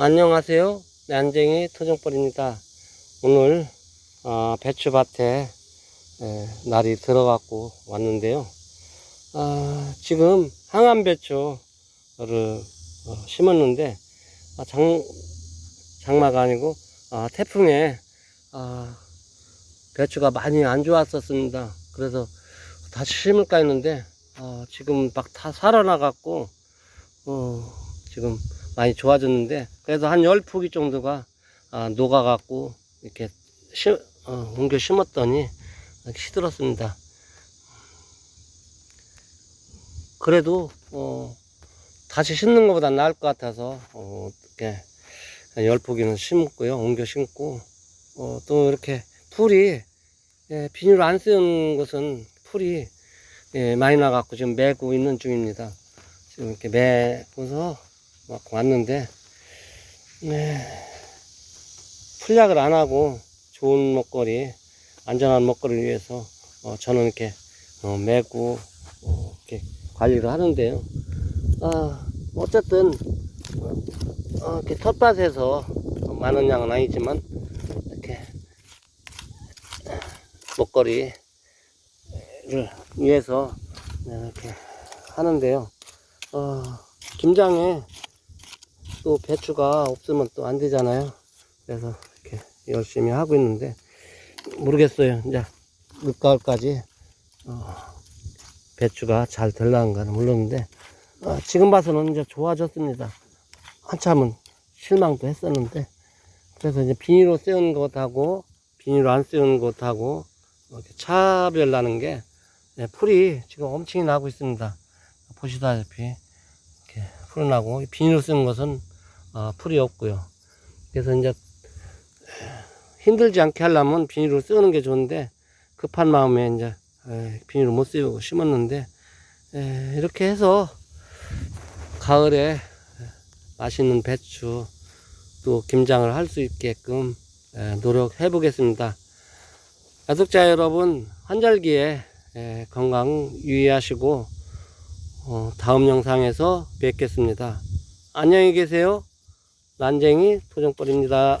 안녕하세요. 난쟁이 토종벌입니다. 오늘 어, 배추밭에 에, 날이 들어갔고 왔는데요. 아, 지금 항암 배추를 어, 심었는데 아, 장 장마가 아니고 아, 태풍에 아, 배추가 많이 안 좋았었습니다. 그래서 다시 심을까 했는데 어, 지금 막 다 살아나갖고 어, 지금 많이 좋아졌는데 그래도 한열 포기 정도가 아, 녹아갖고 이렇게 시, 어, 옮겨 심었더니 시들었습니다. 그래도 어, 다시 심는 것보다 나을 것 같아서 어, 이렇게 열 포기는 심었고요. 옮겨 심고 어, 또 이렇게 풀이 예, 비닐 안 쓰는 것은 풀이 예, 많이 나갖고 지금 매고 있는 중입니다. 지금 이렇게 매고서 막 왔는데 네, 풀약을 안 하고 좋은 먹거리 안전한 먹거리를 위해서 어, 저는 이렇게 어, 매고 어, 이렇게 관리를 하는데요. 아, 어쨌든 어, 어, 이렇게 텃밭에서 많은 양은 아니지만 이렇게 먹거리를 위해서 이렇게 하는데요. 어, 김장에 또 배추가 없으면 또 안 되잖아요. 그래서 이렇게 열심히 하고 있는데 모르겠어요. 이제 늦가을까지 어, 배추가 잘 될랑가는 모르는데 어, 지금 봐서는 이제 좋아졌습니다. 한참은 실망도 했었는데 그래서 이제 비닐로 세운 것하고 비닐로 안 세운 것하고 이렇게 차별 나는 게 예, 풀이 지금 엄청 나고 있습니다. 보시다시피 이렇게 풀이 나고 비닐로 쓴 것은 어, 풀이 없고요. 그래서 이제 힘들지 않게 하려면 비닐로 쓰는 게 좋은데 급한 마음에 이제 에, 비닐을 못 쓰고 심었는데 에, 이렇게 해서 가을에 맛있는 배추 또 김장을 할 수 있게끔 에, 노력해 보겠습니다. 야독자 여러분 환절기에 에, 건강 유의하시고 어, 다음 영상에서 뵙겠습니다. 안녕히 계세요. 난쟁이 토종벌입니다.